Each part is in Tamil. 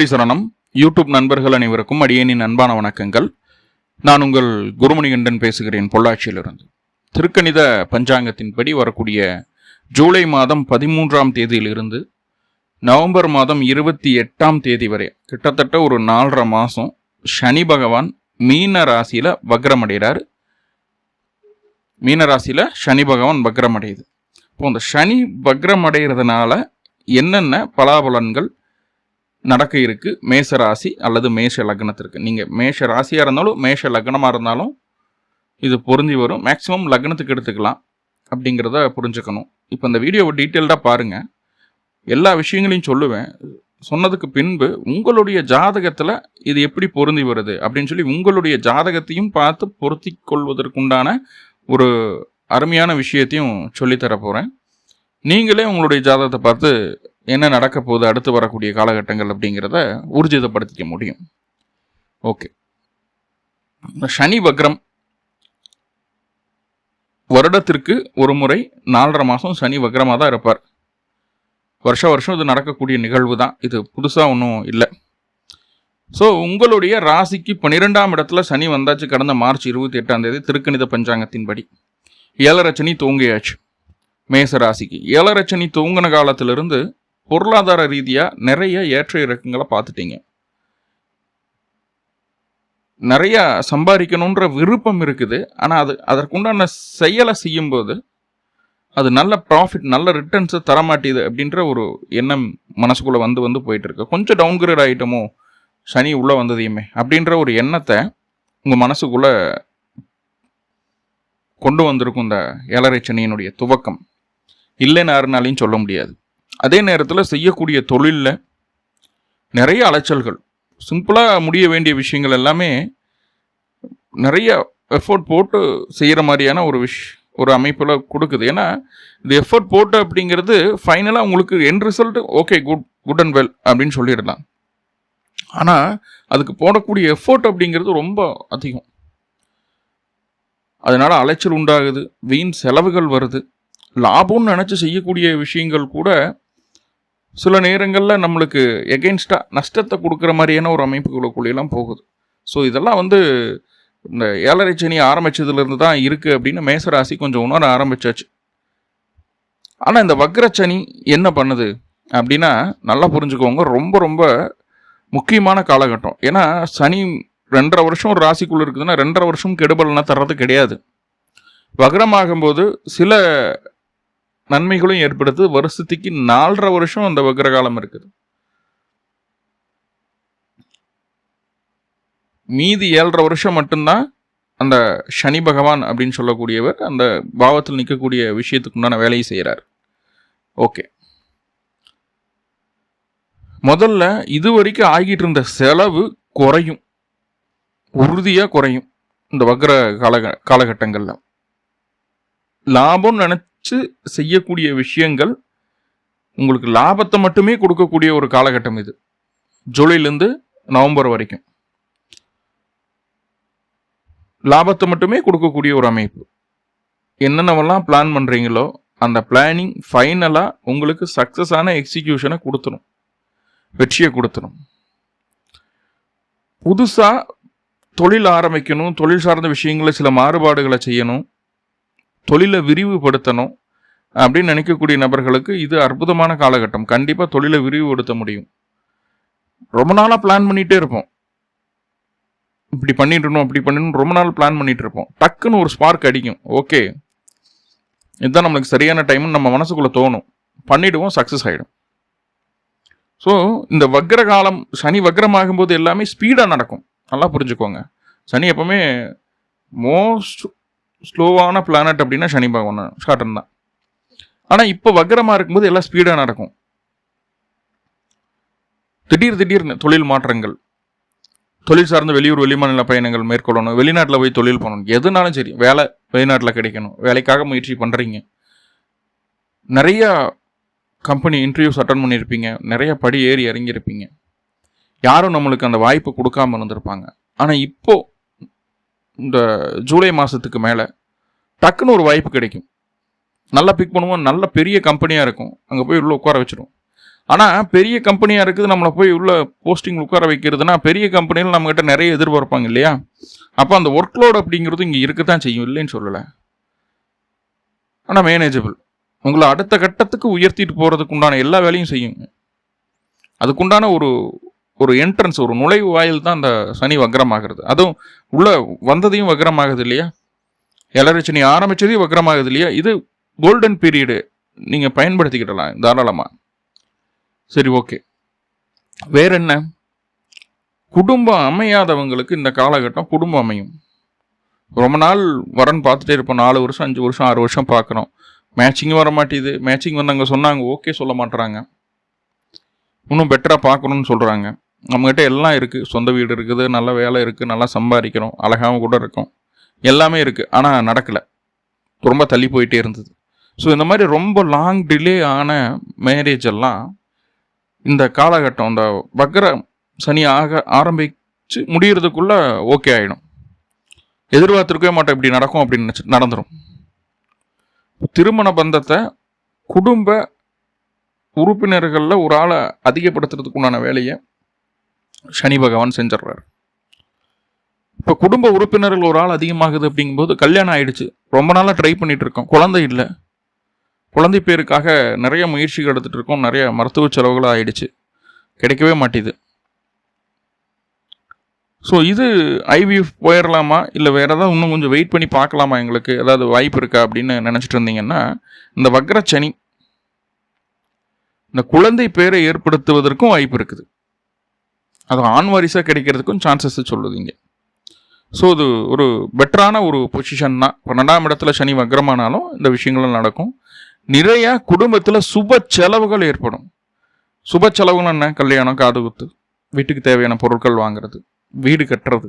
குருவடி சரணம். யூடியூப் நண்பர்கள் அனைவருக்கும் அடியேனின் அன்பான வணக்கங்கள். நான் உங்கள் குருமணிகண்டன் பேசுகிறேன் பொள்ளாச்சியிலிருந்து. திருக்கணித பஞ்சாங்கத்தின்படி வரக்கூடிய ஜூலை மாதம் பதிமூன்றாம் தேதியிலிருந்து நவம்பர் மாதம் இருபத்தி எட்டாம் தேதி வரை கிட்டத்தட்ட ஒரு நாலரை மாதம் சனி பகவான் மீன ராசியில் வக்ரமடைகிறார் மீன ராசியில் சனி பகவான் வக்ரமடையுது. இப்போ அந்த சனி வக்ரமடைகிறதுனால என்னென்ன பலாபலன்கள் நடக்க இருக்கு. மேஷ ராசி அல்லது மேஷ லக்னத்திற்கு. நீங்கள் மேஷ ராசியாக இருந்தாலும் மேஷ லக்னமாக இருந்தாலும் இது பொருந்தி வரும். மேக்ஸிமம் லக்னத்துக்கு எடுத்துக்கலாம் அப்படிங்கிறத புரிஞ்சுக்கணும். இப்போ இந்த வீடியோவை டீட்டெயில்டாக பாருங்கள் எல்லா விஷயங்களையும் சொல்லுவேன். சொன்னதுக்கு பின்பு உங்களுடைய ஜாதகத்தில் இது எப்படி பொருந்தி வருது அப்படின்னு சொல்லி உங்களுடைய ஜாதகத்தையும் பார்த்து பொருத்தி கொள்வதற்குண்டான ஒரு அருமையான விஷயத்தையும் சொல்லித்தர போகிறேன் நீங்களே உங்களுடைய ஜாதகத்தை பார்த்து என்ன நடக்க போகுது அடுத்து வரக்கூடிய காலகட்டங்கள் அப்படிங்கிறத ஊர்ஜிதப்படுத்திக்க முடியும். ஓகே. சனி வக்ரம் வருடத்திற்கு ஒரு முறை நாலரை மாதம் சனி வக்ரமாக தான் இருப்பார். வருஷ வருஷம் இது நடக்கக்கூடிய நிகழ்வு தான். இது புதுசாக ஒன்றும் இல்லை. ஸோ உங்களுடைய ராசிக்கு பன்னிரெண்டாம் இடத்துல சனி வந்தாச்சு. கடந்த மார்ச் இருபத்தி எட்டாம் தேதி திருக்கணித பஞ்சாங்கத்தின்படி ஏழரை சனி தூங்கியாச்சு. மேச ராசிக்கு. ஏழரை சனி தூங்கின காலத்திலிருந்து பொருளாதார ரீதியாக நிறைய ஏற்ற இறக்கங்களை பார்த்துட்டீங்க. நிறைய சம்பாதிக்கணுன்ற விருப்பம் இருக்குது. ஆனால் அது அதற்குண்டான செயலை செய்யும்போது அது நல்ல ப்ராஃபிட் நல்ல ரிட்டர்ன்ஸை தரமாட்டேது அப்படின்ற ஒரு எண்ணம் மனசுக்குள்ளே வந்து வந்து போயிட்டுருக்கு. கொஞ்சம் டவுன்கிரேட் ஆகிட்டோமோ சனி உள்ளே வந்ததையுமே அப்படின்ற ஒரு எண்ணத்தை உங்கள் மனசுக்குள்ளே கொண்டு வந்திருக்கும் இந்த ஏழரை சனியினுடைய துவக்கம். இல்லைன்னு ஆறுனாலையும் சொல்ல முடியாது. அதே நேரத்தில் செய்யக்கூடிய தொழிலில் நிறைய அலைச்சல்கள். சிம்பிளாக முடிய வேண்டிய விஷயங்கள் எல்லாமே நிறைய எஃபோர்ட் போட்டு செய்கிற மாதிரியான ஒரு விஷ் ஒரு அமைப்பில் கொடுக்குது. ஏன்னா இந்த எஃபோர்ட் போட்டு அப்படிங்கிறது ஃபைனலாக உங்களுக்கு என் result okay good good and well அப்படின்னு சொல்லிடலாம். ஆனால் அதுக்கு போடக்கூடிய எஃபோர்ட் அப்படிங்கிறது ரொம்ப அதிகம். அதனால் அலைச்சல் உண்டாகுது வீண் செலவுகள் வருது. லாபம்னு நினச்சி செய்யக்கூடிய விஷயங்கள் கூட சில நேரங்களில் நம்மளுக்கு எகெயின்ஸ்டாக நஷ்டத்தை கொடுக்குற மாதிரியான ஒரு அமைப்புகளுக்குள்ளெல்லாம் போகுது. ஸோ இதெல்லாம் வந்து இந்த ஏழரை சனி ஆரம்பித்ததுலேருந்து தான் இருக்குது அப்படின்னு மேசராசி கொஞ்சம் உணர ஆரம்பித்தாச்சு ஆனால் இந்த வக்ரச்சனி என்ன பண்ணுது அப்படின்னா நல்லா புரிஞ்சுக்கோங்க ரொம்ப ரொம்ப முக்கியமான காலகட்டம். ஏன்னா சனி ரெண்டரை வருஷம் ஒரு ராசிக்குள்ளே இருக்குதுன்னா ரெண்டரை வருஷம் கெடுபலனா தர்றது கிடையாது. வக்ரமாகும்போது சில நன்மைகளும் ஏற்படுத்து வருஷத்துக்கு நாலரை வருஷம் அந்த வக்ரகாலம் இருக்குது. மீதி ஏழரை வருஷம் மட்டும்தான் அந்த சனி பகவான் அப்படின்னு சொல்லக்கூடியவர் அந்த பாவத்தில் நிற்கக்கூடிய விஷயத்துக்கு உண்டான வேலையை செய்கிறார். ஓகே. முதல்ல இது வரைக்கும் ஆகிட்டு இருந்த செலவு குறையும். உறுதியாக குறையும். இந்த வக்ர காலக காலகட்டங்களில். லாபம் வச்சு செய்யக்கூடிய விஷயங்கள் உங்களுக்கு லாபத்தை மட்டுமே கொடுக்கக்கூடிய ஒரு காலகட்டம் இது. ஜூலைலேருந்து நவம்பர் வரைக்கும். லாபத்தை மட்டுமே கொடுக்கக்கூடிய ஒரு அமைப்பு. என்னென்னவெல்லாம் பிளான் பண்ணுறீங்களோ அந்த பிளானிங் ஃபைனலாக உங்களுக்கு சக்ஸஸான எக்ஸிக்யூஷனை கொடுத்துரும். வெற்றியை கொடுத்துரும். புதுசாக தொழில் ஆரம்பிக்கணும் தொழில் சார்ந்த விஷயங்களை சில மாறுபாடுகளை செய்யணும். தொழிலை விரிவுபடுத்தணும் அப்படின்னு நினைக்கக்கூடிய நபர்களுக்கு இது அற்புதமான காலகட்டம். கண்டிப்பாக தொழிலை விரிவுபடுத்த முடியும். ரொம்ப நாளாக பிளான் பண்ணிகிட்டே இருப்போம். இப்படி பண்ணிடணும் அப்படி பண்ணிடணும் ரொம்ப நாள் பிளான் பண்ணிகிட்டு இருப்போம். டக்குன்னு ஒரு ஸ்பார்க் அடிக்கும். ஓகே இதுதான் நம்மளுக்கு சரியான டைம்னு நம்ம மனசுக்குள்ளே தோணும். பண்ணிவிடுவோம் சக்ஸஸ் ஆகிடும் ஸோ இந்த வக்ர காலம் சனி வக்ரமாகும்போது எல்லாமே ஸ்பீடாக நடக்கும். நல்லா புரிஞ்சுக்கோங்க. சனி எப்போவுமே மோஸ்ட் ஸ்லோவான பிளானட் அப்படின்னா சனி பகவான் ஷார்டன் தான். ஆனால் இப்போ வக்கரமாக இருக்கும்போது எல்லாம் ஸ்பீடாக நடக்கும். திடீர் திடீர்னு தொழில் மாற்றங்கள். தொழில் சார்ந்த வெளியூர் வெளிமாநில பயணங்கள் மேற்கொள்ளணும். வெளிநாட்டில் போய் தொழில் பண்ணணும். எதுனாலும் சரி வேலை வெளிநாட்டில் கிடைக்கணும். வேலைக்காக முயற்சி பண்ணுறீங்க நிறையா கம்பெனி இன்டர்வியூஸ் அட்டன் பண்ணியிருப்பீங்க. நிறைய படி ஏறி இறங்கியிருப்பீங்க. யாரும் நம்மளுக்கு அந்த வாய்ப்பு கொடுக்காம இருந்திருப்பாங்க. ஆனால் இப்போது இந்த ஜூலை மாதத்துக்கு மேலே டக்குன்னு ஒரு வாய்ப்பு கிடைக்கும். நல்லா பிக் பண்ணுவோம் நல்ல பெரிய கம்பெனியாக இருக்கும். அங்கே போய் உள்ளே உட்கார வச்சிடும் ஆனால் பெரிய கம்பெனியாக இருக்குது நம்மளை போய் உள்ள போஸ்டிங் உட்கார வைக்கிறதுனா பெரிய கம்பெனியில் நம்மக்கிட்ட நிறைய எதிர்பார்ப்பாங்க இல்லையா? அப்போ அந்த ஒர்க் லோட் அப்படிங்கிறது இங்கே இருக்க தான் செய்யும் இல்லைன்னு சொல்லலை. ஆனால் மேனேஜபிள் உங்களை அடுத்த கட்டத்துக்கு உயர்த்திட்டு போகிறதுக்கு உண்டான எல்லா வேலையும் செய்யுங்க. அதுக்குண்டான ஒரு ஒரு என்ட்ரன்ஸ் ஒரு நுழைவு வாயில் தான் அந்த சனி வக்ரமாகிறது. அதுவும் உள்ள வந்ததையும் வக்ரமாகுது இல்லையா? எலரச்சனி ஆரம்பிச்சதையும் வக்ரமாகுது இல்லையா? இது கோல்டன் பீரியடு நீங்கள் பயன்படுத்திக்கிடலாம் தாராளமாக சரி ஓகே வேற என்ன? குடும்பம் அமையாதவங்களுக்கு இந்த காலகட்டம் குடும்பம் அமையும். ரொம்ப நாள் வரன் பார்த்துட்டே இருப்போம். நாலு வருஷம் அஞ்சு வருஷம் ஆறு வருஷம் பார்க்குறோம் மேட்சிங்கும் வர மாட்டேது. மேட்சிங் வந்தவங்க சொன்னாங்க ஓகே சொல்ல மாட்டுறாங்க இன்னும் பெட்டராக பார்க்கணும்னு சொல்கிறாங்க நம்மக்கிட்ட எல்லாம் இருக்குது சொந்த வீடு இருக்குது நல்ல வேலை இருக்குது நல்லா சம்பாதிக்கிறோம் அழகாகவும் கூட இருக்கும். எல்லாமே இருக்குது ஆனால் நடக்கலை. ரொம்ப தள்ளி போயிட்டே இருந்தது. ஸோ இந்த மாதிரி ரொம்ப லாங் டிலே ஆன மேரேஜ் எல்லாம் இந்த காலகட்டம் இந்த வக்ர சனி ஆக ஆரம்பித்து முடிகிறதுக்குள்ளே ஓகே ஆகிடும் எதிர்பார்த்துருக்கவே மாட்டோம் இப்படி நடக்கும் அப்படின்னு நினச்சி நடந்துடும் திருமண பந்தத்தை குடும்ப உறுப்பினர்களில் ஒரு ஆளை அதிகப்படுத்துறதுக்கு உண்டான வேலையை சனி பகவான் செஞ்சிடுறாரு. இப்போ குடும்ப உறுப்பினர்கள் ஒரு ஆள் அதிகமாகுது அப்படிங்கும்போது கல்யாணம் ஆயிடுச்சு. ரொம்ப நாளாக ட்ரை பண்ணிட்டு இருக்கோம். குழந்தை இல்லை. குழந்தை பேருக்காக நிறைய முயற்சிகள் எடுத்துகிட்டு இருக்கோம். நிறைய மருத்துவ செலவுகள் ஆயிடுச்சு. கிடைக்கவே மாட்டேது. ஸோ இது ஐவிஎஃப் போயிடலாமா இல்லை வேறு ஏதாவது இன்னும் கொஞ்சம் வெயிட் பண்ணி பார்க்கலாமா எங்களுக்கு? ஏதாவது வாய்ப்பு இருக்கா அப்படின்னு நினச்சிட்டு இருந்தீங்கன்னா இந்த வக்ரச்சனி இந்த குழந்தை பேரை ஏற்படுத்துவதற்கும் வாய்ப்பு இருக்குது. அது ஆண் வாரிசாக கிடைக்கிறதுக்கும் சான்சஸ் சொல்லுதீங்க ஸோ இது ஒரு பெட்டரான ஒரு பொசிஷன் தான். பன்னெண்டாம் இடத்துல சனி வக்ரமானாலும் இந்த விஷயங்களும் நடக்கும். நிறையா குடும்பத்தில் சுப செலவுகள் ஏற்படும். சுப செலவுகள் என்ன? கல்யாணம் காது குத்து வீட்டுக்கு தேவையான பொருட்கள் வாங்குறது வீடு கட்டுறது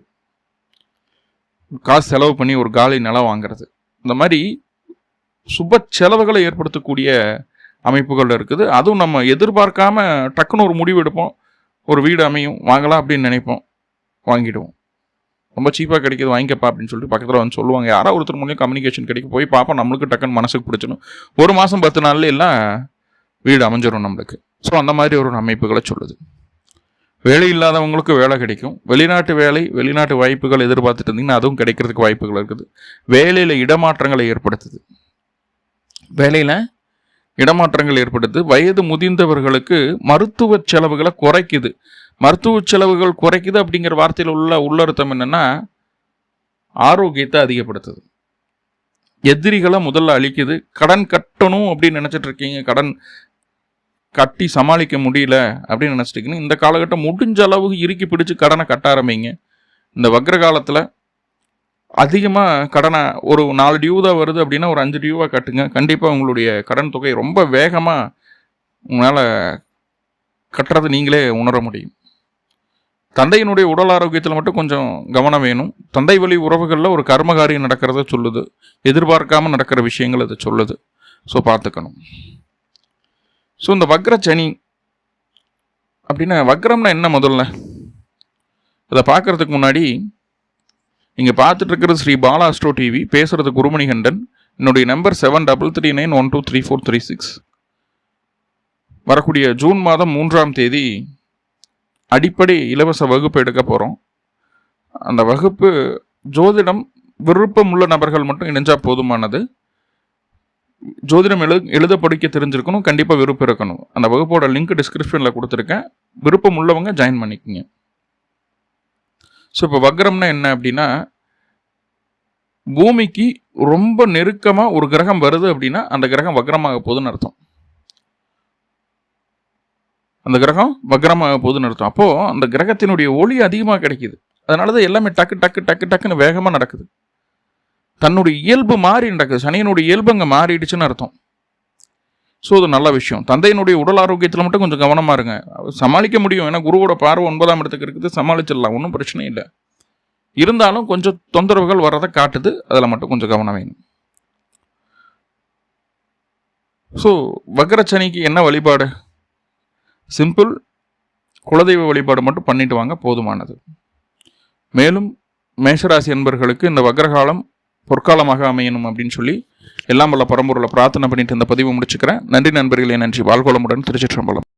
காசு செலவு பண்ணி ஒரு காலி நிலம் வாங்குறது. இந்த மாதிரி சுப செலவுகளை ஏற்படுத்தக்கூடிய அமைப்புகள் இருக்குது. அதுவும் நம்ம எதிர்பார்க்காம டக்குன்னு ஒரு முடிவு எடுப்போம். ஒரு வீடு அமையும் வாங்கலாம் அப்படின்னு நினைப்போம். வாங்கிடுவோம். ரொம்ப சீப்பாக கிடைக்கிது வாங்கிக்கப்பா அப்படின்னு சொல்லிட்டு பக்கத்தில் வந்து சொல்லுவாங்க. யாரோ ஒருத்தர் மூலியம் கம்யூனிகேஷன் கிடைக்க போய் பார்ப்போம் நம்மளுக்கு டக்குன்னு மனசுக்கு பிடிச்சிடும். ஒரு மாதம் பத்து நாள்ல எல்லாம் வீடு அமைஞ்சிடும் நம்மளுக்கு. ஸோ அந்த மாதிரி ஒரு அமைப்புகளை சொல்லுது. வேலை இல்லாதவங்களுக்கு வேலை கிடைக்கும். வெளிநாட்டு வேலை வெளிநாட்டு வாய்ப்புகள் எதிர்பார்த்துட்டு இருந்தீங்கன்னா அதுவும் கிடைக்கிறதுக்கு வாய்ப்புகள் இருக்குது. வேலையில் இடமாற்றங்களை ஏற்படுத்துது. வேலையில் இடமாற்றங்கள் ஏற்படுது. வயது முதிர்ந்தவர்களுக்கு மருத்துவ செலவுகளை குறைக்குது. மருத்துவ செலவுகள் குறைக்குது அப்படிங்கிற வார்த்தையில் உள்ள உள்ளர்த்தம் என்னென்னா ஆரோக்கியத்தை அதிகப்படுத்துது. எதிரிகளை முதல்ல அழிக்குது. கடன் கட்டணும் அப்படின்னு நினச்சிட்டு இருக்கீங்க. கடன் கட்டி சமாளிக்க முடியல அப்படின்னு நினச்சிட்டிங்கன்னா இந்த காலகட்டம் முடிஞ்ச அளவுக்கு இறுக்கி பிடிச்சி கடனை கட்ட ஆரம்பிங்க. இந்த வக்ர காலத்தில் அதிகமாக கடனை ஒரு நாலு டியூ தான் வருது அப்படின்னா ஒரு அஞ்சு டியூவாக கட்டுங்க. கண்டிப்பாக உங்களுடைய கடன் தொகை ரொம்ப வேகமாக உங்களால் கட்டுறது நீங்களே உணர முடியும். தந்தையினுடைய உடல் ஆரோக்கியத்தில் மட்டும் கொஞ்சம் கவனம் வேணும். தந்தை வழி உறவுகளில் ஒரு கர்மகாரியம் நடக்கிறத சொல்லுது. எதிர்பார்க்காமல் நடக்கிற விஷயங்கள் அதை சொல்லுது. ஸோ பார்த்துக்கணும். ஸோ இந்த வக்ர சனி அப்படின்னா வக்ரம்னா என்ன முதல்ல? அதை பார்க்கறதுக்கு முன்னாடி நீங்கள் பார்த்துட்டு இருக்கிறது ஸ்ரீ பாலா அஸ்ட்ரோ டிவி பேசுகிறது குருமணிகண்டன். என்னுடைய number seven double three nine one two three four three six வரக்கூடிய ஜூன் மாதம் மூன்றாம் தேதி அடிப்படை இலவச வகுப்பு எடுக்க போகிறோம் அந்த வகுப்பு ஜோதிடம் விருப்பமுள்ள நபர்கள் மட்டும் இணைஞ்சால் போதுமானது. ஜோதிடம் எழு எழுத படிக்க தெரிஞ்சிருக்கணும் கண்டிப்பாக விருப்பம் இருக்கணும். அந்த வகுப்போட லிங்க் டிஸ்கிரிப்ஷனில் கொடுத்துருக்கேன். விருப்பம் உள்ளவங்க ஜாயின் பண்ணிக்கோங்க. ஸோ இப்போ வக்ரம்னா என்ன அப்படின்னா பூமிக்கு ரொம்ப நெருக்கமாக ஒரு கிரகம் வருது அப்படின்னா அந்த கிரகம் வக்ரமாக போகுதுன்னு அர்த்தம். அந்த கிரகம் வக்ரமாக போகுதுன்னு அர்த்தம். அப்போது அந்த கிரகத்தினுடைய ஒளி அதிகமாக கிடைக்கிது. அதனால தான் எல்லாமே டக்கு டக்கு டக்கு டக்குன்னு வேகமாக நடக்குது. தன்னுடைய இயல்பு மாறி நடக்குது. சனியனுடைய இயல்பு அங்கே மாறிடுச்சுன்னு அர்த்தம். ஸோ அது நல்ல விஷயம். தந்தையினுடைய உடல் ஆரோக்கியத்தில் மட்டும் கொஞ்சம் கவனமாக இருங்க. சமாளிக்க முடியும். ஏன்னா குருவோட பார்வை ஒன்பதாம் இடத்துக்கு இருக்குது. சமாளிச்சிடலாம். ஒன்றும் பிரச்சனை இல்லை. இருந்தாலும் கொஞ்சம் தொந்தரவுகள் வர்றதை காட்டுது. அதில் மட்டும் கொஞ்சம் கவனம் வேணும். ஸோ வக்ரச்சனிக்கு என்ன வழிபாடு? சிம்பிள். குலதெய்வ வழிபாடு மட்டும் பண்ணிட்டு வாங்க. போதுமானது. மேலும் மேஷராசி என்பர்களுக்கு இந்த வக்ரகாலம் பொற்காலமாக அமையணும் அப்படின்னு சொல்லி எல்லாம் வல்ல பரம்பொருளை பிரார்த்தனை பண்ணிட்டு இந்த பதிவு முடிச்சுக்கிறேன். நன்றி நண்பர்களே நன்றி. வாழ்கோளமுடன் திருச்சிற்றம்பலம்.